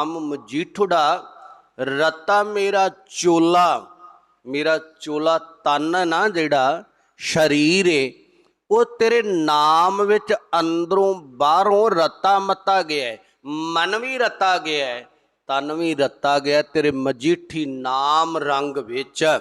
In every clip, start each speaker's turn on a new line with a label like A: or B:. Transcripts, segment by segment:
A: ਨਾਮ ਮਜੀਠੁੜਾ ਰਤਾ ਮੇਰਾ ਚੋਲਾ। ਮੇਰਾ ਚੋਲਾ ਤਨ ਨਾ ਜਿਹੜਾ ਸ਼ਰੀਰ ਏ। ਉਹ ਤੇਰੇ ਨਾਮ ਵਿੱਚ ਅੰਦਰੋਂ ਬਾਹਰੋਂ ਰਤਾ ਮਤਾ ਗਿਆ ਹੈ। ਮਨ ਵੀ ਰਤਾ ਗਿਆ ਹੈ, ਤਨ ਵੀ ਰਤਾ ਗਿਆ ਤੇਰੇ ਮਜੀਠੀ ਨਾਮ ਰੰਗ ਵਿੱਚ।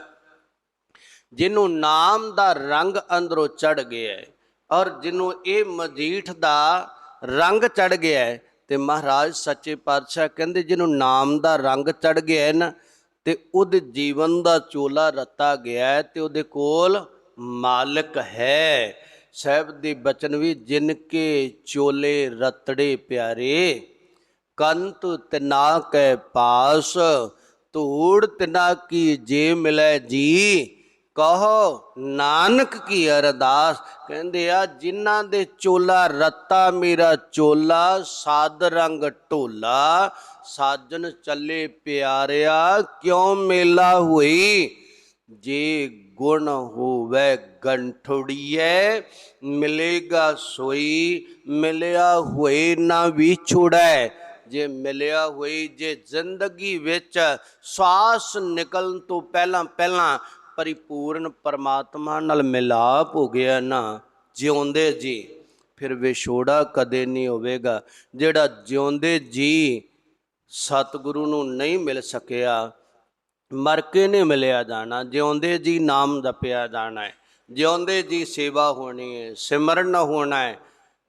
A: ਜਿਹਨੂੰ ਨਾਮ ਦਾ ਰੰਗ ਅੰਦਰੋਂ ਚੜ ਗਿਆ ਹੈ ਔਰ ਜਿਹਨੂੰ ਇਹ ਮਜੀਠ ਦਾ ਰੰਗ ਚੜ ਗਿਆ ਹੈ ਤੇ ਮਹਾਰਾਜ ਸੱਚੇ ਪਾਤਸ਼ਾਹ ਕਹਿੰਦੇ ਜਿਹਨੂੰ ਨਾਮ ਦਾ ਰੰਗ ਚੜ ਗਿਆ ਨਾ, ਤੇ ਉਹਦੇ ਜੀਵਨ ਦਾ ਚੋਲਾ ਰਤਾ ਗਿਆ ਹੈ ਤੇ ਉਹਦੇ ਕੋਲ ਮਾਲਕ ਹੈ। ਸਾਹਿਬ ਦੇ ਬਚਨ ਵੀ, ਜਿਨ ਕੇ ਚੋਲੇ ਰਤੜੇ ਪਿਆਰੇ, ਕੰਤ ਤਿਨਾ ਕੈ ਪਾਸ, ਧੂੜ ਤਿਨਾ ਕੀ ਜੇ ਮਿਲੈ ਜੀ। ਕਹੋ, ਨਾਨਕ ਕੀ ਅਰਦਾਸ? ਕਹਿੰਦੇ ਆ, ਜਿਨ੍ਹਾਂ ਦੇ ਚੋਲਾ ਰੱਤਾ ਮੇਰਾ ਚੋਲਾ ਸਾਦ ਰੰਗ ਢੋਲਾ, ਸਾਜਨ ਚੱਲੇ ਪਿਆਰਿਆ, ਕਿਉਂ ਮੇਲਾ ਹੋਈ? ਜੇ ਗੁਣ ਹੋਵੇ ਗੰਠੜੀਏ, ਮਿਲੇਗਾ ਸੋਈ, ਮਿਲਿਆ ਹੋਏ ਨਾ ਵੀ ਛੁੜੈ। ਜੇ ਮਿਲਿਆ ਹੋਈ ਜੇ ਜ਼ਿੰਦਗੀ ਵਿੱਚ ਸਵਾਸ ਨਿਕਲਣ ਤੋਂ ਪਹਿਲਾਂ ਪਹਿਲਾਂ ਪਰਿਪੂਰਨ ਪਰਮਾਤਮਾ ਨਾਲ ਮਿਲਾਪ ਹੋ ਗਿਆ ਨਾ, ਜਿਉਂਦੇ ਜੀ, ਫਿਰ ਵਿਛੋੜਾ ਕਦੇ ਨਹੀਂ ਹੋਵੇਗਾ। ਜਿਹੜਾ ਜਿਉਂਦੇ ਜੀ, ਸਤਿਗੁਰੂ ਨੂੰ ਨਹੀਂ ਮਿਲ ਸਕਿਆ ਮਰ ਕੇ ਨਹੀਂ ਮਿਲਿਆ ਜਾਣਾ। ਜਿਉਂਦੇ ਜੀ ਨਾਮ ਜਪਿਆ ਜਾਣਾ ਹੈ। ਜਿਉਂਦੇ ਜੀ ਸੇਵਾ ਹੋਣੀ ਹੈ, ਸਿਮਰਨ ਹੋਣਾ ਹੈ।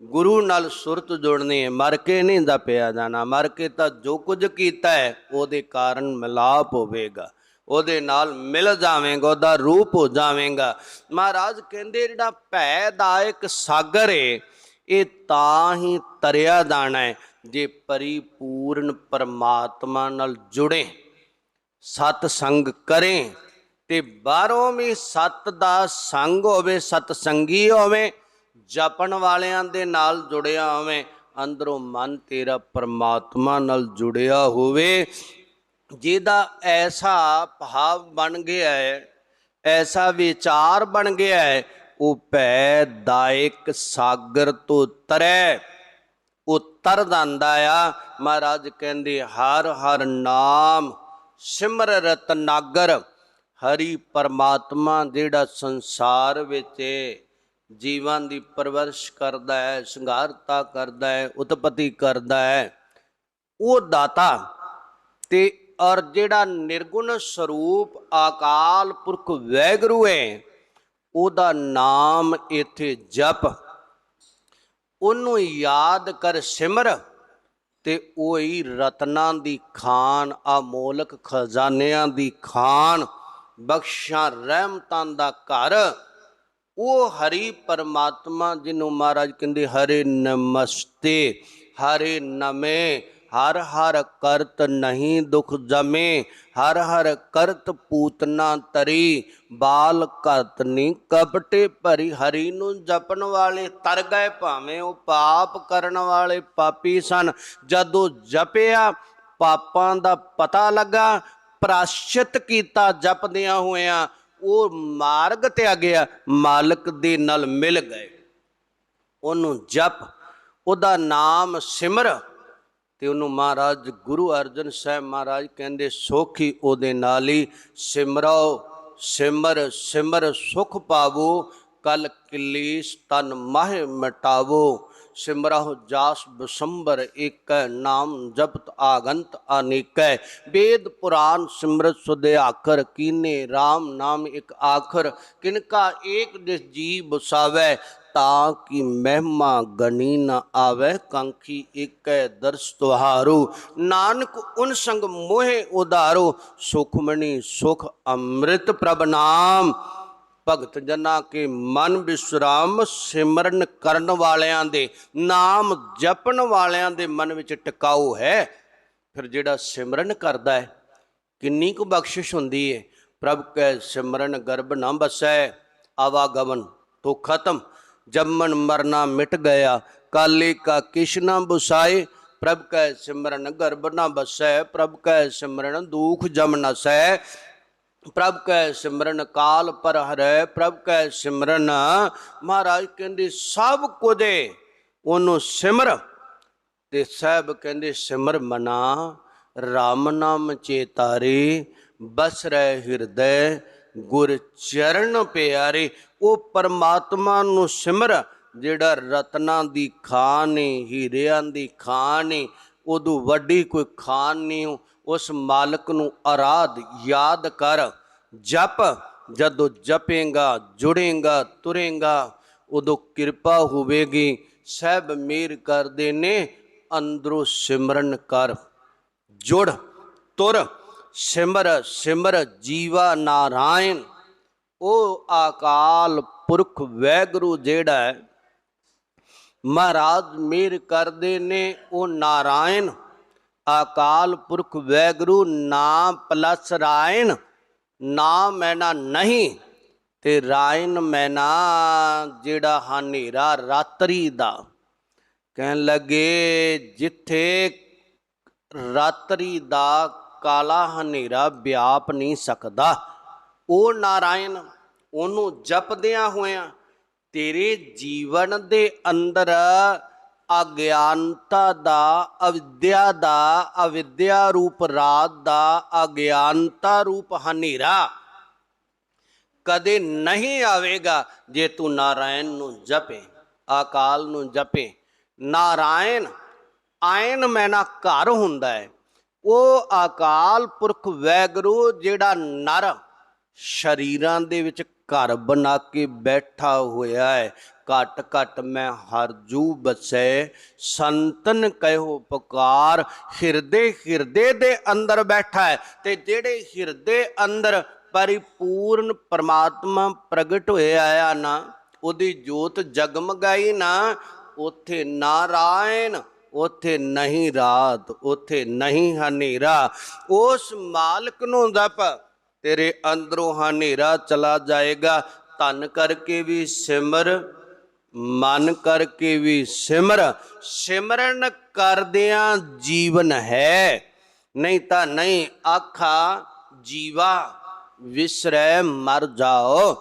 A: ਗੁਰੂ ਨਾਲ ਸੁਰਤ ਜੁੜਨੀ ਹੈ ਮਰ ਕੇ ਨਹੀਂ ਜਪਿਆ ਜਾਣਾ। ਮਰ ਕੇ ਤਾਂ ਜੋ ਕੁਝ ਕੀਤਾ ਹੈ, ਉਹਦੇ ਕਾਰਨ ਮਿਲਾਪ ਹੋਵੇਗਾ। ਉਹਦੇ ਨਾਲ ਮਿਲ ਜਾਵੇਂਗਾ, ਉਹਦਾ ਰੂਪ ਹੋ ਜਾਵੇਂਗਾ। ਮਹਾਰਾਜ ਕਹਿੰਦੇ, ਜਿਹੜਾ ਭੈ ਦਾ ਇੱਕ ਸਾਗਰ ਏ, ਇਹ ਤਾਂ ਹੀ ਤਰਿਆ ਜਾਣਾ ਹੈ ਜੇ ਪਰਿਪੂਰਨ ਪਰਮਾਤਮਾ ਨਾਲ ਜੁੜੇ, ਸਤ ਸੰਗ ਕਰੇ, ਤੇ ਬਾਹਰੋਂ ਵੀ ਸਤ ਦਾ ਸੰਗ ਹੋਵੇ, ਸਤ ਸੰਗੀ ਹੋਵੇ, ਜਪਣ ਵਾਲਿਆਂ ਦੇ ਨਾਲ ਜੁੜਿਆ ਹੋਵੇ, ਅੰਦਰੋਂ ਮਨ ਤੇਰਾ ਪਰਮਾਤਮਾ ਨਾਲ ਜੁੜਿਆ ਹੋਵੇ ਜਿਹਦਾ ਐਸਾ ਭਾਵ ਬਣ ਗਿਆ ਹੈ, ਐਸਾ ਵਿਚਾਰ ਬਣ ਗਿਆ ਹੈ, ਉਹ ਭੈ ਦਾਇਕ ਸਾਗਰ ਤੋਂ ਤਰੈ। ਉਤਰ ਜਾਂਦਾ ਆ, ਮਹਾਰਾਜ ਕਹਿੰਦੇ, ਹਰ ਹਰ ਨਾਮ ਸਿਮਰ ਰਤਨਾਗਰ, ਹਰੀ ਪਰਮਾਤਮਾ ਜਿਹੜਾ ਸੰਸਾਰ ਵਿੱਚ ਜੀਵਾਂ ਦੀ ਪਰਵਰਿਸ਼ ਕਰਦਾ ਹੈ, ਸੰਘਾਰਤਾ ਕਰਦਾ ਹੈ, ਉਤਪਤੀ ਕਰਦਾ ਹੈ। ਉਹ ਦਾਤਾ ਤੇ ਔਰ ਜਿਹੜਾ ਨਿਰਗੁਣ ਸਰੂਪ ਆਕਾਲ ਪੁਰਖ ਵੈਗਰੂ ਹੈ, ਉਹਦਾ ਨਾਮ ਇੱਥੇ ਜਪ। ਉਹਨੂੰ ਯਾਦ ਕਰ ਸਿਮਰ ਤੇ ਉਹੀ ਰਤਨਾਂ ਦੀ ਖਾਨ ਅਮੋਲਕ ਖਜ਼ਾਨਿਆਂ ਦੀ ਖਾਨ, ਬਖਸ਼ਾਂ ਰਹਿਮਤਾਂ ਦਾ ਘਰ। ਉਹ ਹਰੀ ਪਰਮਾਤਮਾ ਜਿਹਨੂੰ ਮਹਾਰਾਜ ਕਹਿੰਦੇ ਹਰੇ ਨਮਸਤੇ, ਹਰੇ ਨਮੇ। ਹਰ ਹਰ ਕਰਤ ਨਹੀਂ ਦੁਖ ਜਮੇ, ਹਰ ਹਰ ਕਰਤ ਪੂਤਨਾ ਤਰੀ, ਬਾਲ ਕਰਤ ਨਹੀਂ ਕਪਟੇ ਭਰੀ, ਹਰੀ ਨੂੰ ਜਪਣ ਵਾਲੇ ਤਰ ਗਏ ਭਾਵੇਂ ਉਹ ਪਾਪ ਕਰਨ ਵਾਲੇ ਪਾਪੀ ਸਨ। ਜਦੋਂ ਜਪਿਆ, ਪਾਪਾਂ ਦਾ ਪਤਾ ਲੱਗਾ ਪ੍ਰਾਸ਼ਿਤ ਕੀਤਾ ਜਪਦਿਆਂ ਹੋਇਆਂ, ਉਹ ਮਾਰਗ ਤੇ ਆ ਗਿਆ, ਮਾਲਕ ਦੇ ਨਾਲ ਮਿਲ ਗਏ। ਉਹਨੂੰ ਜਪ, ਉਹਦਾ ਨਾਮ ਸਿਮਰ ਤੇ ਉਹਨੂੰ ਮਹਾਰਾਜ ਗੁਰੂ ਅਰਜਨ ਸਾਹਿਬ ਮਹਾਰਾਜ ਕਹਿੰਦੇ, ਸੋਖੀ ਉਹਦੇ ਨਾਲ ਹੀ ਸਿਮਰੋ, ਸਿਮਰ ਸਿਮਰ ਸੁਖ ਪਾਵੋ, ਕਲ ਕਿਲੀਸ ਤਨ ਮਾਹਿ ਮਟਾਵੋ, ਸਿਮਰਹੁ ਜਾਸ ਬਸੰਬਰ ਏਕੈ, ਨਾਮ ਜਪਤ ਆਗੰਤ ਅਨੇਕੈ ਵੇਦ ਪੁਰਾਨ ਸਿਮਰਤ ਸੁਦੇ ਆਖਰ, ਕੀਨੇ RAM ਨਾਮ ਇਕ ਆਖਰ ਕਿਨਕਾ ਏਕ ਦਿਸ ਜੀ ਬਸਾਵੈ ਤਾਂ ਕਿ ਮਹਿਮਾ ਗਣੀ ਨ ਆਵੇ, ਕੰਖੀ ਏਕੈ ਦਰਸ ਤੁਹਾਰੂ। ਨਾਨਕ ਉਨ ਸੰਗ ਮੋਹਿ ਉਧਾਰੋ, ਸੁਖਮਣੀ ਸੁਖ ਅੰਮ੍ਰਿਤ ਪ੍ਰਭ ਨਾਮ। ਭਗਤ ਜਨਾਂ ਕੇ ਮਨ ਵਿਸਰਾਮ ਸਿਮਰਨ ਕਰਨ ਵਾਲਿਆਂ ਦੇ ਨਾਮ ਜਪਣ ਵਾਲਿਆਂ ਦੇ ਮਨ ਵਿੱਚ ਟਿਕਾਊ ਹੈ। ਫਿਰ ਜਿਹੜਾ ਸਿਮਰਨ ਕਰਦਾ ਹੈ, ਕਿੰਨੀ ਕੁ ਬਖਸ਼ਿਸ਼ ਹੁੰਦੀ ਹੈ ਪ੍ਰਭ ਕੈ ਸਿਮਰਨ ਗਰਭ ਨਾ ਬਸੈ, ਆਵਾਗਮਨ ਤੋਂ ਖਤਮ। ਜੰਮਨ ਮਰਨਾ ਮਿਟ ਗਿਆ। ਕਾਲੇ ਕਾ ਕਿਸ਼ਨਾ ਬੁਸਾਏ, ਪ੍ਰਭ ਕੈ ਸਿਮਰਨ ਗਰਭ ਨਾ ਬਸੈ, ਪ੍ਰਭ ਕੈ ਸਿਮਰਨ ਦੁਖ ਜਮ ਨਸੈ ਪ੍ਰਭ ਕੈ ਸਿਮਰਨ ਕਾਲ ਪਰ ਹਰੈ ਪ੍ਰਭ ਕੈ ਸਿਮਰਨ ਮਹਾਰਾਜ ਕਹਿੰਦੇ ਸਭ ਕੁਦੇ, ਉਹਨੂੰ ਸਿਮਰ। ਤੇ ਸਾਹਿਬ ਕਹਿੰਦੇ ਸਿਮਰ ਮਨਾ RAM ਨਾਮ ਚੇਤਾਰੇ ਬਸ ਰਹਿ ਹਿਰਦੈ ਗੁਰ ਚਰਨ ਪਿਆਰੇ, ਉਹ ਪਰਮਾਤਮਾ ਨੂੰ ਸਿਮਰ, ਜਿਹੜਾ ਰਤਨਾਂ ਦੀ ਖਾਨ ਨੇ ਹੀਰਿਆਂ ਦੀ ਖਾਨ ਨੇ ਉਦੋਂ ਵੱਡੀ ਕੋਈ ਖਾਨ ਨਹੀਂ ਉਸ ਮਾਲਕ ਨੂੰ ਆਰਾਧ, ਯਾਦ ਕਰ। ਜਪ, ਜਦੋਂ ਜਪੇਗਾ, ਜੁੜੇਗਾ, ਤੁਰੇਗਾ, ਉਦੋਂ ਕਿਰਪਾ ਹੋਵੇਗੀ। ਸਹਿਬ ਮੇਰ ਕਰਦੇ ਨੇ, ਅੰਦਰੋਂ ਸਿਮਰਨ ਕਰ। ਜੁੜ, ਤੁਰ। ਸਿਮਰ ਸਿਮਰ ਜੀਵਾ ਨਾਰਾਇਣ, ਉਹ ਆਕਾਲ ਪੁਰਖ ਵੈਗੁਰੂ ਜਿਹੜਾ ਹੈ, ਮਹਾਰਾਜ ਮੇਰ ਕਰਦੇ ਨੇ, ਉਹ ਨਾਰਾਇਣ ਅਕਾਲ ਪੁਰਖ ਵੈਗੁਰੂ, ਨਾਮ ਪਲਸ ਰਾਇਣ, ਨਾਮ ਮੈਨਾ ਨਹੀਂ ਤੇ ਰਾਇਣ ਮੈਨਾ ਜਿਹੜਾ ਹਨੇਰਾ ਰਾਤਰੀ ਦਾ। ਕਹਿਣ ਲੱਗੇ ਜਿੱਥੇ ਰਾਤਰੀ ਦਾ ਕਾਲਾ ਹਨੇਰਾ ਵਿਆਪ ਨਹੀਂ ਸਕਦਾ। ਉਹ ਨਾਰਾਇਣ, ਉਹਨੂੰ ਜਪਦਿਆਂ ਹੋਇਆਂ ਤੇਰੇ ਜੀਵਨ ਦੇ ਅੰਦਰ ਅਗਿਆਨਤਾ ਦਾ, ਅਵਿਦਿਆ ਦਾ, ਅਵਿਦਿਆ ਰੂਪ ਰਾਤ ਦਾ ਅਗਿਆਨਤਾ ਰੂਪ ਹਨੇਰਾ ਕਦੇ ਨਹੀਂ ਆਵੇਗਾ ਜੇ ਤੂੰ ਨਾਰਾਇਣ ਨੂੰ ਜਪੇ, ਅਕਾਲ ਨੂੰ ਜਪੇ। ਨਾਰਾਇਣ, ਆਇਨ ਮੈਨਾ ਘਰ ਹੁੰਦਾ ਹੈ। ਉਹ ਅਕਾਲ ਪੁਰਖ ਵੈਗਰੂ ਜਿਹੜਾ ਨਰ ਸ਼ਰੀਰਾਂ ਦੇ ਵਿੱਚ ਘਰ ਬਣਾ ਕੇ ਬੈਠਾ ਹੋਇਆ ਹੈ। ਘਟ ਘਟ ਮੈਂ ਹਰਜੂ ਬਸੈ, ਸੰਤਨ ਕਹਿਓ ਪੁਕਾਰ, ਹਿਰਦੇ ਹਿਰਦੇ ਦੇ ਅੰਦਰ ਬੈਠਾ ਹੈ ਤੇ ਜਿਹੜੇ ਹਿਰਦੇ ਅੰਦਰ ਪਰਿਪੂਰਨ ਪਰਮਾਤਮਾ ਪ੍ਰਗਟ ਹੋਇਆ ਆ ਨਾ, ਉਹਦੀ ਜੋਤ ਜਗਮਗਾਈ ਨਾ, ਉਥੇ ਨਾਰਾਇਣ ਉੱਥੇ ਨਹੀਂ ਰਾਤ, ਉੱਥੇ ਨਹੀਂ ਹਨੇਰਾ। ਉਸ ਮਾਲਕ ਨੂੰ ਜਪ ਤੇਰੇ ਅੰਦਰੋਂ ਹਨੇਰਾ ਚਲਾ ਜਾਏਗਾ। ਧਨ ਕਰਕੇ ਵੀ ਸਿਮਰ, ਮਨ ਕਰਕੇ ਵੀ ਸਿਮਰ। ਸਿਮਰਨ ਕਰਦਿਆਂ ਜੀਵਨ ਹੈ। ਨਹੀਂ ਤਾਂ ਨਹੀਂ ਆਖਾ, ਜੀਵਾ, ਵਿਸਰੈ ਮਰ ਜਾਓ।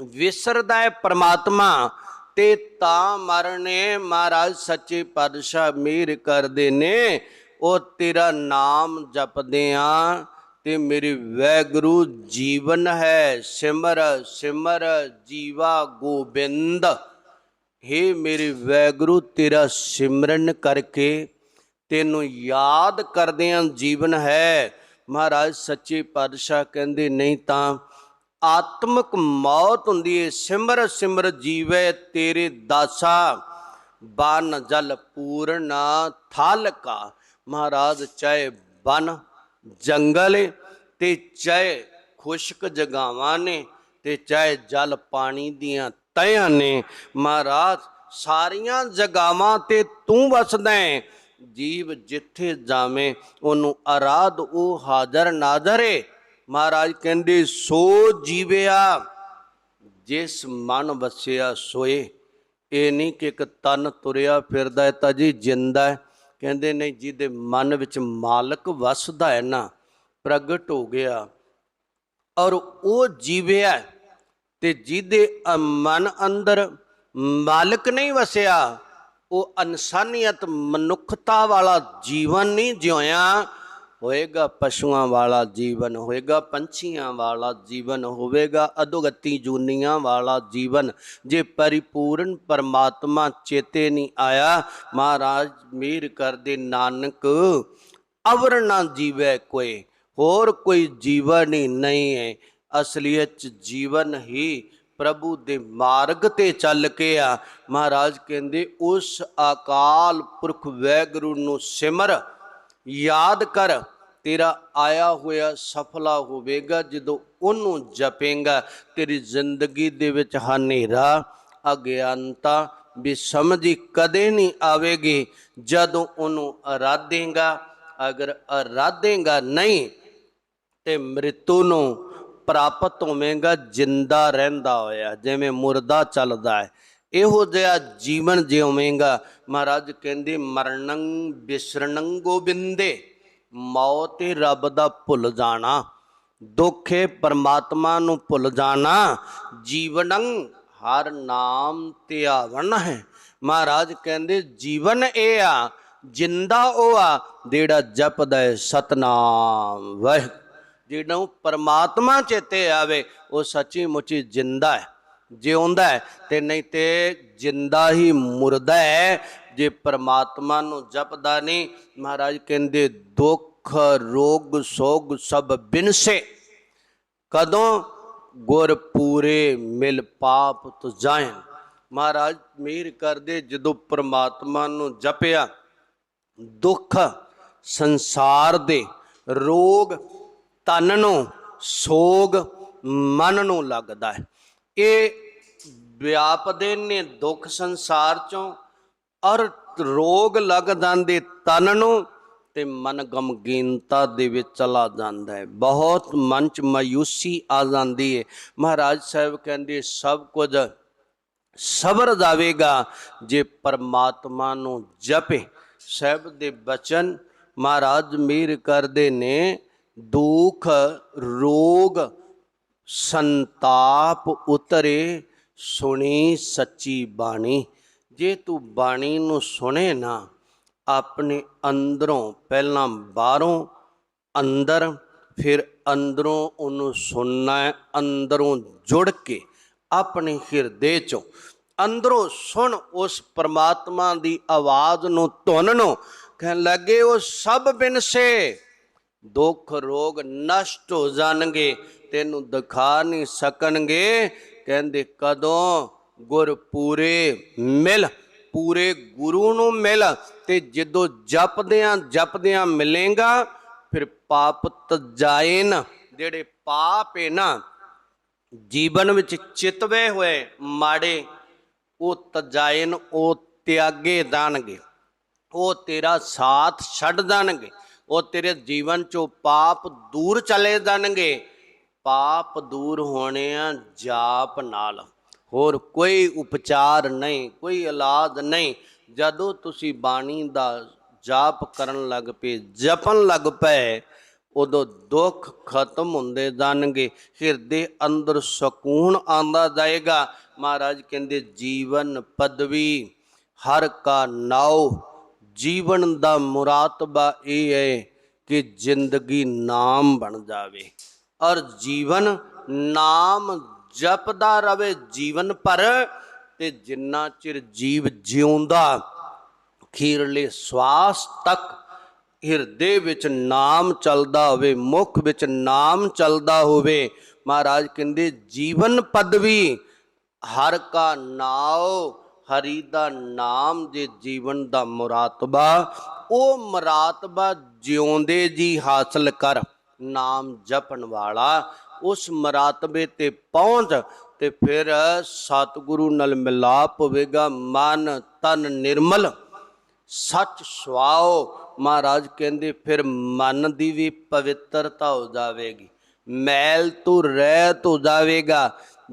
A: ਵਿਸਰਦਾ ਹੈ ਪਰਮਾਤਮਾ। ਤੇ ਤਾਂ ਮਰਨੇ ਮਹਾਰਾਜ ਸੱਚੇ ਪਾਤਸ਼ਾਹ ਮੇਰ ਕਰਦੇ ਨੇ। ਉਹ ਤੇਰਾ ਨਾਮ ਜਪਦੇ ਜਪਦਿਆਂ ਤੇ ਮੇਰੇ ਵੈਗੁਰੂ ਜੀਵਨ ਹੈ। ਸਿਮਰ ਸਿਮਰ ਜੀਵਾ ਗੋਬਿੰਦ। ਹੇ ਮੇਰੇ ਵੈਗੁਰੂ, ਤੇਰਾ ਸਿਮਰਨ ਕਰਕੇ ਤੈਨੂੰ ਯਾਦ ਕਰਦਿਆਂ ਜੀਵਨ ਹੈ। ਮਹਾਰਾਜ ਸੱਚੇ ਪਾਤਸ਼ਾਹ ਕਹਿੰਦੇ, ਨਹੀਂ ਤਾਂ ਆਤਮਿਕ ਮੌਤ ਹੁੰਦੀ ਏ, ਸਿਮਰ ਸਿਮਰ ਜੀਵੇ ਤੇਰੇ ਦਾਸਾ, ਬਨ ਜਲ ਪੂਰਨ ਥਾਲਕਾ ਮਹਾਰਾਜ, ਚਾਹੇ ਬਨ ਜੰਗਲ ਏ, ਤੇ ਚਾਹੇ ਖੁਸ਼ਕ ਜਗਾਵਾਂ ਨੇ, ਤੇ ਚਾਹੇ ਜਲ ਪਾਣੀ ਦੀਆਂ ਤਹਿਆਂ ਨੇ। ਮਹਾਰਾਜ, ਸਾਰੀਆਂ ਜਗਾਵਾਂ ਤੇ ਤੂੰ ਵਸਦਾ ਹੈ ਜੀਵ ਜਿੱਥੇ ਜਾਵੇਂ, ਉਹਨੂੰ ਆਰਾਧ, ਉਹ ਹਾਜ਼ਰ ਨਾਜ਼ਰ ਏ। ਮਹਾਰਾਜ ਕਹਿੰਦੇ, ਸੋ ਜੀਵਿਆ, ਜਿਸ ਮਨ ਵਸਿਆ ਸੋਏ। ਇਹ ਨਹੀਂ ਕਿ ਇੱਕ ਤਨ ਤੁਰਿਆ ਫਿਰਦਾ ਹੈ, ਤਾਂ ਜੀ ਜਿੰਦਾ ਹੈ। ਕਹਿੰਦੇ, ਨਹੀਂ, ਜਿਹਦੇ ਮਨ ਵਿੱਚ ਮਾਲਕ ਵਸਦਾ ਹੈ ਨਾ, ਪ੍ਰਗਟ ਹੋ ਗਿਆ। ਔਰ ਉਹ ਜੀਵਿਆ ਤੇ ਜਿਹਦੇ ਮਨ ਅੰਦਰ ਮਾਲਕ ਨਹੀਂ ਵਸਿਆ, ਉਹ ਇਨਸਾਨੀਅਤ ਮਨੁੱਖਤਾ ਵਾਲਾ ਜੀਵਨ ਨਹੀਂ ਜਿਉਇਆ। ਹੋਏਗਾ ਪਸ਼ੂਆਂ ਵਾਲਾ ਜੀਵਨ, ਹੋਏਗਾ ਪੰਛੀਆਂ ਵਾਲਾ ਜੀਵਨ, ਹੋਵੇਗਾ ਅਧੋਗਤੀ ਜੂਨੀਆਂ ਵਾਲਾ ਜੀਵਨ। ਜੇ ਪਰਿਪੂਰਨ ਪਰਮਾਤਮਾ ਚੇਤੇ ਨਹੀਂ ਆਇਆ, ਮਹਾਰਾਜ ਮੀਰ ਕਰਦੇ ਨਾਨਕ, ਅਵਰ ਨਾ ਜੀਵੈ ਕੋਈ, ਹੋਰ ਕੋਈ ਜੀਵਨ ਹੀ ਨਹੀਂ ਹੈ। ਅਸਲੀਅਤ ਜੀਵਨ ਹੀ ਪ੍ਰਭੂ ਦੇ ਮਾਰਗ ਤੇ ਚੱਲ ਕੇ ਆ। ਮਹਾਰਾਜ ਕਹਿੰਦੇ, ਉਸ ਅਕਾਲ ਪੁਰਖ ਵੈਗੁਰੂ ਨੂੰ ਸਿਮਰ ਯਾਦ ਕਰ, ਤੇਰਾ ਆਇਆ ਹੋਇਆ ਸਫਲਾ ਹੋਵੇਗਾ ਜਦੋਂ ਉਹਨੂੰ ਜਪੇਗਾ। ਤੇਰੀ ਜ਼ਿੰਦਗੀ ਦੇ ਵਿੱਚ ਹਨੇਰਾ, ਅਗਿਆਨਤਾ ਵੀ ਸਮਝੀ ਕਦੇ ਨਹੀਂ ਆਵੇਗੀ। ਜਦੋਂ ਉਹਨੂੰ ਅਰਾਧੇਗਾ, ਅਗਰ ਅਰਾਧੇਗਾ ਨਹੀਂ, ਤੇ ਮ੍ਰਿਤੂ ਨੂੰ ਪ੍ਰਾਪਤ ਹੋਵੇਗਾ ਜਿੰਦਾ ਰਹਿੰਦਾ ਹੋਇਆ, ਜਿਵੇਂ ਮੁਰਦਾ ਚੱਲਦਾ ਹੈ। ਇਹੋ ਜਿਹਾ ਜੀਵਨ ਜਿਉਵੇਂਗਾ। ਮਹਾਰਾਜ ਕਹਿੰਦੇ, ਮਰਨੰ ਬਿਸਰਨੰ ਗੋਬਿੰਦੇ, ਮੌਤ ਰੱਬ ਦਾ ਭੁੱਲ ਜਾਣਾ, ਦੁੱਖੇ ਪਰਮਾਤਮਾ ਨੂੰ ਭੁੱਲ ਜਾਣਾ, ਜੀਵਨੰ ਹਰ ਨਾਮ ਧਿਆਵਨ ਹੈ। ਮਹਾਰਾਜ ਕਹਿੰਦੇ, ਜੀਵਨ ਇਹ ਆ, ਜਿੰਦਾ ਉਹ ਆ, ਜਿਹੜਾ ਜਪਦਾ ਹੈ ਸਤਨਾਮ। ਵਾਹਿ ਜਿਹਨੂੰ ਪਰਮਾਤਮਾ ਚੇਤੇ ਆਵੇ, ਉਹ ਸੱਚੀ ਮੁੱਚੀ ਜਿੰਦਾ ਹੈ। ਜਿਉਂਦਾ ਹੈ, ਤੇ ਨਹੀਂ ਤੇ ਜਿੰਦਾ ਹੀ ਮੁਰਦਾ ਹੈ, ਜੇ ਪਰਮਾਤਮਾ ਨੂੰ ਜਪਦਾ ਨਹੀਂ, ਮਹਾਰਾਜ ਕਹਿੰਦੇ, ਦੁੱਖ, ਰੋਗ, ਸੋਗ ਸਭ ਬਿਨਸੇ। ਕਦੋਂ ਗੁਰ ਪੂਰੇ ਮਿਲ ਪਾਪ ਤੁ ਜਾਇਨ ਮਹਾਰਾਜ ਮਿਹਰ ਕਰਦੇ, ਜਦੋਂ ਪਰਮਾਤਮਾ ਨੂੰ ਜਪਿਆ, ਦੁੱਖ ਸੰਸਾਰ ਦੇ ਰੋਗ ਤਨ ਨੂੰ, ਸੋਗ ਮਨ ਨੂੰ ਲੱਗਦਾ ਹੈ। ਇਹ ਵਿਆਪਦੇ ਨੇ ਦੁੱਖ ਸੰਸਾਰ ਚੋਂ ਔਰ ਰੋਗ ਲੱਗ ਜਾਂਦੇ ਤਨ ਨੂੰ ਤੇ ਮਨ ਗਮਗੀਨਤਾ ਦੇ ਵਿੱਚ ਚਲਾ ਜਾਂਦਾ ਹੈ। ਬਹੁਤ ਮਨ ਚ ਮਾਯੂਸੀ ਆ ਜਾਂਦੀ ਹੈ ਮਹਾਰਾਜ ਸਾਹਿਬ ਕਹਿੰਦੇ, ਸਭ ਕੁਝ ਸਬਰ ਜਾਵੇਗਾ ਜੇ ਪਰਮਾਤਮਾ ਨੂੰ ਜਪੇ। ਸਾਹਿਬ ਦੇ ਬਚਨ ਮਹਾਰਾਜ ਮੀਰ ਕਰਦੇ ਨੇ, ਦੁੱਖ, ਰੋਗ ਸੰਤਾਪ ਉਤਰੇ, ਸੁਣੀ ਸੱਚੀ ਬਾਣੀ। ਜੇ ਤੂੰ ਬਾਣੀ ਨੂੰ ਸੁਣੇ ਨਾ, ਆਪਣੇ ਅੰਦਰੋਂ ਪਹਿਲਾਂ ਬਾਹਰੋਂ ਅੰਦਰ, ਫਿਰ ਅੰਦਰੋਂ ਉਹਨੂੰ ਸੁਣਨਾ ਹੈ, ਅੰਦਰੋਂ ਜੁੜ ਕੇ ਆਪਣੇ ਹਿਰਦੇ ਚੋਂ। ਅੰਦਰੋਂ ਸੁਣ, ਉਸ ਪਰਮਾਤਮਾ ਦੀ ਆਵਾਜ਼ ਨੂੰ ਧੁਨ ਨੂੰ, ਕਹਿਣ ਲੱਗੇ, ਉਹ ਸਭ ਬਿਨਸੇ ਦੁੱਖ ਰੋਗ ਨਸ਼ਟ ਹੋ ਜਾਣਗੇ, ਤੈਨੂੰ ਦਿਖਾ ਨਹੀਂ ਸਕਣਗੇ। ਕਹਿੰਦੇ, ਕਦੋਂ ਗੁਰ ਪੂਰੇ ਮਿਲ, ਪੂਰੇ ਗੁਰੂ ਨੂੰ ਮਿਲ ਤੇ ਜਦੋਂ ਜਪਦਿਆਂ ਜਪਦਿਆਂ ਮਿਲੇਗਾ, ਫਿਰ ਪਾਪ ਤਜਾਇਨ ਜਿਹੜੇ ਪਾਪ ਹੈ ਨਾ, ਜੀਵਨ ਵਿੱਚ ਚਿਤਵੇ ਹੋਏ ਮਾੜੇ, ਉਹ ਤਜਾਇਨ ਉਹ ਤਿਆਗੇ ਦਾਨਗੇ ਉਹ ਤੇਰਾ ਸਾਥ ਛੱਡ ਦੇਣਗੇ ਉਹ ਤੇਰੇ ਜੀਵਨ ਚੋਂ ਪਾਪ ਦੂਰ ਚਲੇ ਜਾਣਗੇ। ਪਾਪ ਦੂਰ ਹੋਣੇ ਆ ਜਾਪ ਨਾਲ। ਹੋਰ ਕੋਈ ਉਪਚਾਰ ਨਹੀਂ, ਕੋਈ ਇਲਾਜ ਨਹੀਂ। ਜਦੋਂ ਤੁਸੀਂ ਬਾਣੀ ਦਾ ਜਾਪ ਕਰਨ ਲੱਗ ਪਏ, ਜਪਣ ਲੱਗ ਪਏ, ਉਦੋਂ ਦੁੱਖ ਖਤਮ ਹੁੰਦੇ ਜਾਣਗੇ। ਹਿਰਦੇ ਅੰਦਰ ਸਕੂਨ ਆਂਦਾ ਜਾਏਗਾ। ਮਹਾਰਾਜ ਕਹਿੰਦੇ, ਜੀਵਨ ਪਦਵੀ ਹਰ ਕਾ ਨਾਉ। ਜੀਵਨ ਦਾ ਮੁਰਾਤਬਾ ਇਹ ਹੈ ਕਿ ਜ਼ਿੰਦਗੀ ਨਾਮ ਬਣ ਜਾਵੇ। ਔਰ ਜੀਵਨ ਨਾਮ ਜਪਦਾ ਰਵੇ ਜੀਵਨ ਪਰ ਤੇ ਜਿੰਨਾ ਚਿਰ ਜੀਵ ਜਿਉਂਦਾ, ਖੀਰਲੇ ਸਵਾਸ ਤੱਕ ਹਿਰਦੇ ਵਿੱਚ ਨਾਮ ਚੱਲਦਾ ਹੋਵੇ, ਮੁਖ ਵਿੱਚ ਨਾਮ ਚੱਲਦਾ ਹੋਵੇ, ਮਹਾਰਾਜ ਕਹਿੰਦੇ ਜੀਵਨ ਪਦਵੀ ਹਰ ਕਾ ਨਾਉ ਹਰੀ ਦਾ ਨਾਮ ਜੇ ਜੀਵਨ ਦਾ ਮੁਰਾਤਬਾ, ਉਹ ਮੁਰਾਤਬਾ ਜਿਉਂਦੇ ਜੀ ਹਾਸਲ ਕਰ, ਨਾਮ ਜਪਣ ਵਾਲਾ, ਉਸ ਮਰਾਤਬੇ ਤੇ ਪਹੁੰਚ ਤੇ ਫਿਰ ਸਤਿਗੁਰੂ ਨਾਲ ਮਿਲਾਪ ਹੋਵੇਗਾ, ਮਨ ਤਨ ਨਿਰਮਲ, ਸੱਚ ਸੁਆਓ। ਮਹਾਰਾਜ ਕਹਿੰਦੇ, ਫਿਰ ਮਨ ਦੀ ਵੀ ਪਵਿੱਤਰਤਾ ਹੋ ਜਾਵੇਗੀ, ਮੈਲ ਤੋਂ ਰਹਿਤ ਹੋ ਜਾਵੇਗਾ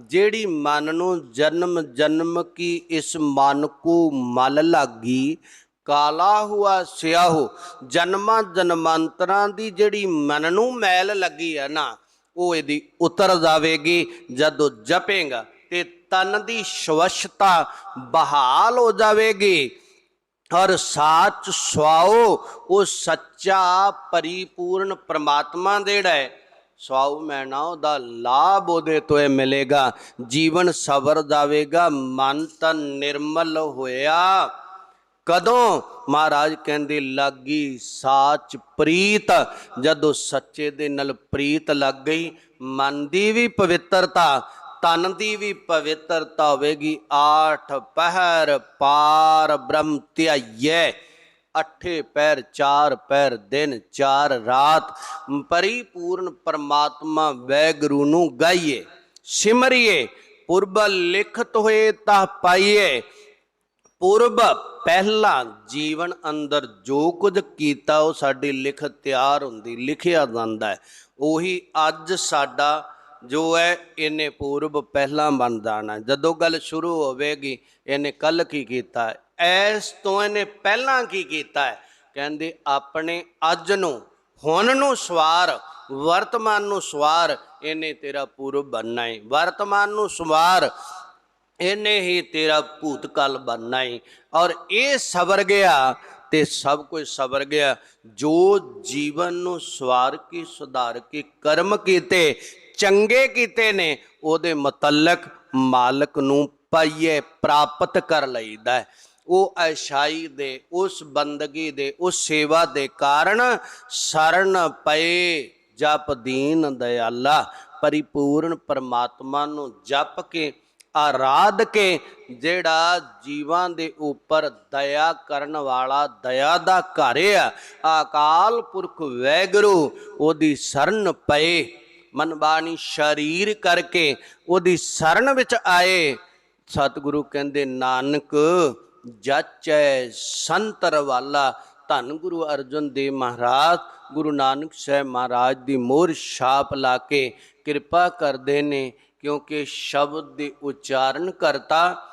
A: ਜਿਹੜੀ ਮਨ ਨੂੰ ਜਨਮ ਜਨਮ ਕੀ ਇਸ ਮਨ ਕੋ ਮਲ ਲਾਗੀ, ਕਾਲਾ ਹੁਆ ਸਿਆਹੋ, ਜਨਮਾਂ ਜਨਮਾਂਤਰਾਂ ਦੀ ਜਿਹੜੀ ਮਨ ਨੂੰ ਮੈਲ ਲੱਗੀ ਹੈ ਨਾ, ਉਹ ਇਹਦੀ ਉਤਰ ਜਾਵੇਗੀ, ਜਦੋਂ ਜਪੇਗਾ ਤੇ ਤਨ ਦੀ ਸ਼ਵਸ਼ਤਾ ਬਹਾਲ ਹੋ ਜਾਵੇਗੀ। ਔਰ ਸਾਚ ਸਵਾਓ ਉਹ ਸੱਚਾ, ਪਰਿਪੂਰਨ ਪ੍ਰਮਾਤਮਾ ਜਿਹੜਾ ਹੈ। ਸਵਾਉ ਮੈਂ ਨਾ ਉਹਦਾ ਲਾਭ ਉਹਦੇ ਤੋਂ ਮਿਲੇਗਾ। ਜੀਵਨ ਸਬਰ ਜਾਵੇਗਾ, ਮਨ ਤਨ ਨਿਰਮਲ ਹੋਇਆ। ਕਦੋਂ? ਮਹਾਰਾਜ ਕਹਿੰਦੇ, ਲੱਗੀ ਸਾਚ ਪ੍ਰੀਤ, ਜਦੋਂ ਸੱਚੇ ਦੇ ਨਾਲ ਪ੍ਰੀਤ ਲੱਗ ਗਈ, ਮਨ ਦੀ ਵੀ ਪਵਿੱਤਰਤਾ ਤਨ ਦੀ ਵੀ ਪਵਿੱਤਰਤਾ ਹੋਵੇਗੀ। ਆਠ ਪਹਿਰ ਪਾਰ ਬ੍ਰਹਮ ਧਿਆਈਏ ਅਠੇ ਪੈਰ, ਚਾਰ ਪੈਰ, ਦਿਨ, ਚਾਰ ਰਾਤ, ਪਰਿਪੂਰਨ ਪਰਮਾਤਮਾ ਵੈਗੁਰੂ ਨੂੰ ਗਾਈਏ, ਸਿਮਰਿਏ, ਪੁਰਬ ਲਿਖਤ ਹੋਏ ਤਾਂ ਪਾਈਏ। ਪੁਰਬ ਪਹਿਲਾ ਜੀਵਨ ਅੰਦਰ ਜੋ ਕੁਝ ਕੀਤਾ ਉਹ ਸਾਡੀ ਲਿਖ ਤਿਆਰ ਹੁੰਦੀ, ਲਿਖਿਆ ਜਾਂਦਾ ਹੈ। ਉਹੀ ਅੱਜ ਸਾਡਾ ਜੋ ਹੈ, ਇਹਨੇ ਪੂਰਬ ਪਹਿਲਾਂ ਬਣ ਜਾਣਾ ਜਦੋਂ ਗੱਲ ਸ਼ੁਰੂ ਹੋਵੇਗੀ, ਇਹਨੇ ਕੱਲ ਕੀ ਕੀਤਾ ਐਸ ਤੋਂ ਇਹਨੇ ਪਹਿਲਾਂ ਕੀ ਕੀਤਾ ਹੈ? ਕਹਿੰਦੇ ਆਪਣੇ ਅੱਜ ਨੂੰ, ਹੁਣ ਨੂੰ ਸਵਾਰ, ਵਰਤਮਾਨ ਨੂੰ ਸਵਾਰ, ਇਹਨੇ ਤੇਰਾ ਪੂਰਬ ਬਣਨਾ ਹੈ ਵਰਤਮਾਨ ਨੂੰ ਸਵਾਰ, ਇਹਨੇ ਹੀ ਤੇਰਾ ਭੂਤਕਾਲ ਬਣਨਾ ਹੈ ਔਰ ਇਹ ਸਬਰ ਗਿਆ ਤੇ ਸਭ ਕੁਝ ਸਬਰ ਗਿਆ। ਜੋ ਜੀਵਨ ਨੂੰ ਸਵਾਰ ਕੇ, ਸੁਧਾਰ ਕੇ, ਕਰਮ ਕੀਤੇ, ਚੰਗੇ ਕੀਤੇ ਨੇ, ਉਹਦੇ ਮੁਤਲਕ ਮਾਲਕ ਨੂੰ ਪਾਈਏ ਪ੍ਰਾਪਤ ਕਰ ਲਈਦਾ ਹੈ। ਉਹ ਅਸ਼ਾਈ ਦੇ, ਉਸ ਬੰਦਗੀ ਦੇ, ਉਸ ਸੇਵਾ ਦੇ ਕਾਰਨ ਸ਼ਰਨ ਪਏ ਜਪ ਦੀਨ ਦਇਆਲਾ ਪਰਿਪੂਰਨ ਪਰਮਾਤਮਾ ਨੂੰ ਜਪ ਕੇ, ਆਰਾਧ ਕੇ, ਜਿਹੜਾ ਜੀਵਾਂ ਦੇ ਉੱਪਰ ਦਇਆ ਕਰਨ ਵਾਲਾ ਦਇਆ ਦਾ ਘਰ ਆ, ਅਕਾਲ ਪੁਰਖ ਵੈਗਰੂ, ਉਹਦੀ ਸ਼ਰਨ ਪਏ। ਮਨਬਾਣੀ ਸ਼ਰੀਰ ਕਰਕੇ ਉਹਦੀ ਸ਼ਰਨ ਵਿੱਚ ਆਏ। ਸਤਿਗੁਰੂ ਕਹਿੰਦੇ, ਨਾਨਕ ਜਾਚੈ ਸੰਤਰ ਵਾਲਾ ਧੰਨ ਗੁਰੂ ਅਰਜਨ ਦੇਵ ਮਹਾਰਾਜ, ਗੁਰੂ ਨਾਨਕ ਸਾਹਿਬ ਮਹਾਰਾਜ ਦੀ ਮੋਹਰ ਛਾਪ ਲਾ ਕੇ ਕਿਰਪਾ ਕਰਦੇ ਨੇ, ਕਿਉਂਕਿ ਸ਼ਬਦ ਦੇ ਉਚਾਰਨ ਕਰਤਾ।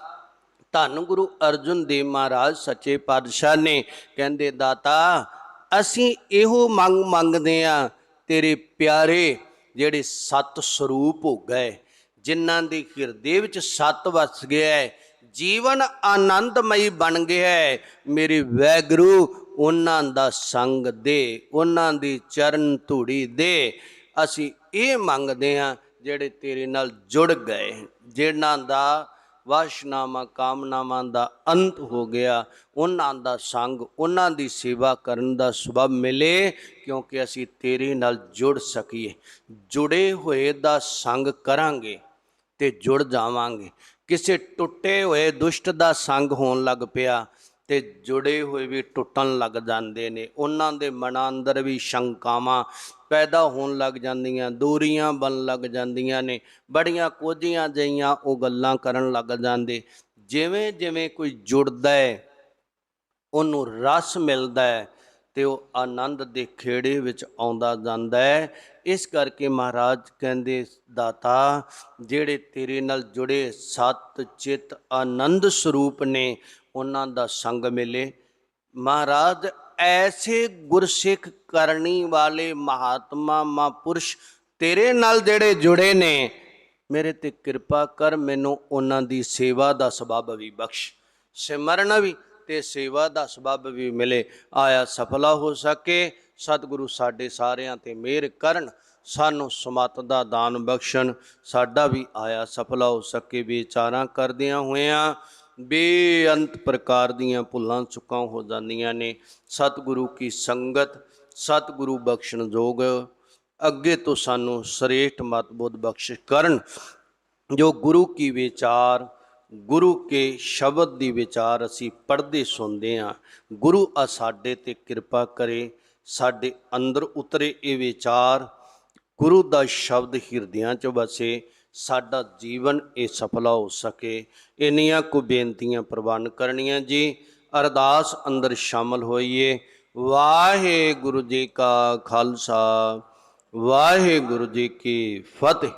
A: ਧੰਨ ਗੁਰੂ ਅਰਜਨ ਦੇਵ ਮਹਾਰਾਜ ਸੱਚੇ ਪਾਤਸ਼ਾਹ ਨੇ, ਕਹਿੰਦੇ, ਦਾਤਾ, ਅਸੀਂ ਇਹੋ ਮੰਗ ਮੰਗਦੇ ਆ, ਤੇਰੇ ਪਿਆਰੇ ਜਿਹੜੇ ਸਤ ਸਰੂਪ ਹੋ ਗਏ, ਜਿਨ੍ਹਾਂ ਦੇ ਹਿਰਦੇ ਵਿੱਚ ਸਤ ਵਸ ਗਿਆ ਹੈ ਜੀਵਨ ਆਨੰਦਮਈ ਬਣ ਗਿਆ ਹੈ। ਮੇਰੇ ਵੈਗਰੂ ਉਹਨਾਂ ਦਾ ਸੰਗ ਦੇ, ਉਹਨਾਂ ਦੀ ਚਰਨ ਧੂੜੀ ਦੇ। ਅਸੀਂ ਇਹ ਮੰਗਦੇ ਹਾਂ ਜਿਹੜੇ ਤੇਰੇ ਨਾਲ ਜੁੜ ਗਏ ਜਿਨ੍ਹਾਂ ਦਾ ਵਾਸ਼ਨਾਮਾ ਕਾਮਨਾਵਾਂ ਦਾ ਅੰਤ ਹੋ ਗਿਆ। ਉਹਨਾਂ ਦਾ ਸੰਗ, ਉਹਨਾਂ ਦੀ ਸੇਵਾ ਕਰਨ ਦਾ ਸਬਬ ਮਿਲੇ, ਕਿਉਂਕਿ ਅਸੀਂ ਤੇਰੇ ਨਾਲ ਜੁੜ ਸਕੀਏ। ਜੁੜੇ ਹੋਏ ਦਾ ਸੰਗ ਕਰਾਂਗੇ। ਤੇ ਜੁੜ ਜਾਵਾਂਗੇ। ਕਿਸੇ ਟੁੱਟੇ ਹੋਏ ਦੁਸ਼ਟ ਦਾ ਸੰਗ ਹੋਣ ਲੱਗ ਪਿਆ ਤੇ ਜੁੜੇ ਹੋਏ ਵੀ ਟੁੱਟਣ ਲੱਗ ਜਾਂਦੇ ਨੇ। ਉਹਨਾਂ ਦੇ ਮਨਾਂ ਅੰਦਰ ਵੀ ਸ਼ੰਕਾਵਾਂ ਪੈਦਾ ਹੋਣ ਲੱਗ ਜਾਂਦੀਆਂ, ਦੂਰੀਆਂ ਬਣ ਲੱਗ ਜਾਂਦੀਆਂ ਨੇ। ਬੜੀਆਂ ਕੋਝੀਆਂ ਜਈਆਂ ਉਹ ਗੱਲਾਂ ਕਰਨ ਲੱਗ ਜਾਂਦੇ। ਜਿਵੇਂ ਜਿਵੇਂ ਕੋਈ ਜੁੜਦਾ ਹੈ, ਉਹਨੂੰ ਰਸ ਮਿਲਦਾ ਹੈ ਤੇ ਉਹ ਆਨੰਦ ਦੇ ਖੇੜੇ ਵਿੱਚ ਆਉਂਦਾ ਜਾਂਦਾ ਹੈ। ਇਸ ਕਰਕੇ ਮਹਾਰਾਜ ਕਹਿੰਦੇ, ਦਾਤਾ, ਜਿਹੜੇ ਤੇਰੇ ਨਾਲ ਜੁੜੇ ਸਤ ਚਿਤ ਆਨੰਦ ਸਰੂਪ ਨੇ, ਉਹਨਾਂ ਦਾ ਸੰਗ ਮਿਲੇ। ਮਹਾਰਾਜ, ਐਸੇ ਗੁਰਸਿੱਖ ਕਰਨੀ ਵਾਲੇ ਮਹਾਤਮਾ ਮਹਾਂਪੁਰਸ਼ ਤੇਰੇ ਨਾਲ ਜਿਹੜੇ ਜੁੜੇ ਨੇ, ਮੇਰੇ ਤੇ ਕਿਰਪਾ ਕਰ ਮੈਨੂੰ ਉਹਨਾਂ ਦੀ ਸੇਵਾ ਦਾ ਸਬਬ ਵੀ ਬਖਸ਼। ਸਿਮਰਨ ਵੀ ਤੇ ਸੇਵਾ ਦਾ ਸਬਬ ਵੀ ਮਿਲੇ, ਆਇਆ ਸਫਲਾ ਹੋ ਸਕੇ। ਸਤਿਗੁਰੂ ਸਾਡੇ ਸਾਰਿਆਂ ਤੇ ਮਿਹਰ ਕਰਨ, ਸਾਨੂੰ ਸਮਤ ਦਾ ਦਾਨ ਬਖਸ਼ਣ। ਸਾਡਾ ਵੀ ਆਇਆ ਸਫਲਾ ਹੋ ਸਕੇ, ਵਿਚਾਰਾਂ ਕਰਦਿਆਂ ਹੋਇਆਂ। ਬੇਅੰਤ ਪ੍ਰਕਾਰ ਦੀਆਂ ਭੁੱਲਾਂ ਚੁੱਕਾਂ ਹੋ ਜਾਂਦੀਆਂ ਨੇ। ਸਤਿਗੁਰੂ ਕੀ ਸੰਗਤ, ਸਤਿਗੁਰੂ ਬਖਸ਼ਣ ਜੋਗ। ਅੱਗੇ ਤੋਂ ਸਾਨੂੰ ਸ੍ਰੇਸ਼ਟ ਮਤ ਬੁੱਧ ਬਖਸ਼ਿਸ਼ ਕਰਨ, ਜੋ ਗੁਰੂ ਕੀ ਵਿਚਾਰ ਗੁਰੂ ਕੇ ਸ਼ਬਦ ਦੀ ਵਿਚਾਰ ਅਸੀਂ ਪੜ੍ਹਦੇ ਸੁਣਦੇ ਹਾਂ। ਗੁਰੂ ਆ ਸਾਡੇ ਤੇ ਕਿਰਪਾ ਕਰੇ, ਸਾਡੇ ਅੰਦਰ ਉਤਰੇ ਇਹ ਵਿਚਾਰ। ਗੁਰੂ ਦਾ ਸ਼ਬਦ ਹਿਰਦਿਆਂ 'ਚ ਵਸੇ, ਸਾਡਾ ਜੀਵਨ ਇਹ ਸਫਲਾ ਹੋ ਸਕੇ। ਇੰਨੀਆਂ ਕੁ ਬੇਨਤੀਆਂ ਪ੍ਰਵਾਨ ਕਰਨੀਆਂ ਜੀ। ਅਰਦਾਸ ਅੰਦਰ ਸ਼ਾਮਲ ਹੋਈਏ। ਵਾਹਿਗੁਰੂ ਜੀ ਕਾ ਖਾਲਸਾ, ਵਾਹਿਗੁਰੂ ਜੀ ਕੀ ਫਤਿਹ।